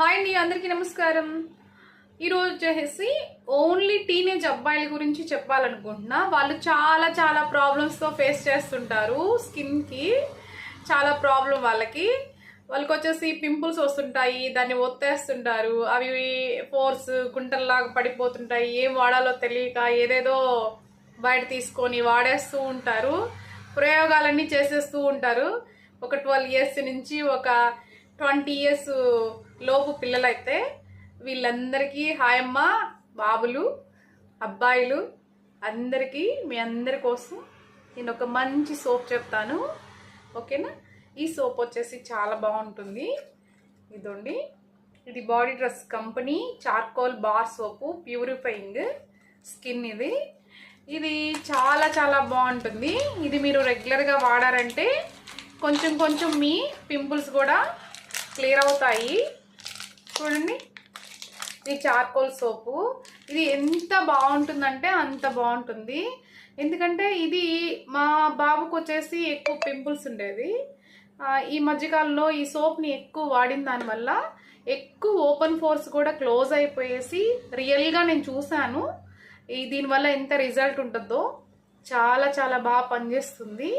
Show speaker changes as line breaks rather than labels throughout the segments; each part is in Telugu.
హాయ్ అండి అందరికీ నమస్కారం. ఈరోజు వచ్చేసి ఓన్లీ టీనేజ్ అబ్బాయిల గురించి చెప్పాలనుకుంటున్నా. వాళ్ళు చాలా చాలా ప్రాబ్లమ్స్తో ఫేస్ చేస్తుంటారు స్కిన్కి చాలా ప్రాబ్లం వాళ్ళకి. వాళ్ళకి వచ్చేసి పింపుల్స్ వస్తుంటాయి దాన్ని ఒత్తేస్తుంటారు. అవి ఫోర్స్ గుంటల్లాగా పడిపోతుంటాయి. ఏం వాడాలో తెలియక ఏదేదో బయట తీసుకొని వాడేస్తూ ఉంటారు. ప్రయోగాలన్నీ చేసేస్తూ ఉంటారు. ఒక ట్వెల్వ్ ఇయర్స్ నుంచి ఒక ట్వంటీ ఇయర్స్ లోపు పిల్లలైతే వీళ్ళందరికీ హాయమ్మ బాబులు అబ్బాయిలు అందరికీ మీ అందరి కోసం నేను ఒక మంచి సోప్ చెప్తాను. ఓకేనా? ఈ సోప్ వచ్చేసి చాలా బాగుంటుంది. ఇదండి ఇది body dress company charcoal bar soap purifying skin ఇది. ఇది చాలా చాలా బాగుంటుంది. ఇది మీరు రెగ్యులర్గా వాడారంటే కొంచెం కొంచెం మీ పింపుల్స్ కూడా క్లియర్ అవుతాయి. చూడండి. ఇది చార్కోల్ సోపు. ఇది ఎంత బాగుంటుందంటే అంత బాగుంటుంది. ఎందుకంటే ఇది మా బాబుకు వచ్చేసి ఎక్కువ పింపుల్స్ ఉండేది. ఈ మధ్యకాలంలో ఈ సోప్ని ఎక్కువ వాడిన దానివల్ల ఎక్కువ ఓపెన్ ఫోర్స్ కూడా క్లోజ్ అయిపోయేసి రియల్గా నేను చూశాను. ఈ దీనివల్ల ఎంత రిజల్ట్ ఉంటుందో చాలా చాలా బాగా పనిచేస్తుంది.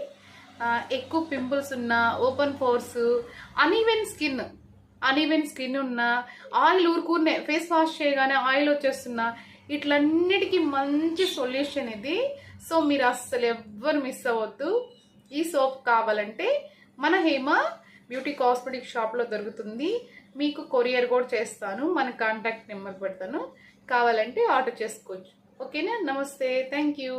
ఎక్కువ పింపుల్స్ ఉన్న open pores uneven skin uneven skin ఉన్న ఆయిల్ ఊరుకునే ఫేస్ వాష్ చేయగానే ఆయిల్ వచ్చేస్తున్నా ఇట్లన్నిటికీ మంచి సొల్యూషన్ ఇది. సో మీరు అస్సలు ఎవ్వరు మిస్ అవ్వద్దు. ఈ సోప్ కావాలంటే మన హేమ బ్యూటీ కాస్మెటిక్ షాప్లో దొరుకుతుంది. మీకు కొరియర్ కూడా చేస్తాను. మన కాంటాక్ట్ నెంబర్ పెడతాను. కావాలంటే ఆర్డర్ చేసుకోవచ్చు. ఓకేనా నమస్తే. Thank you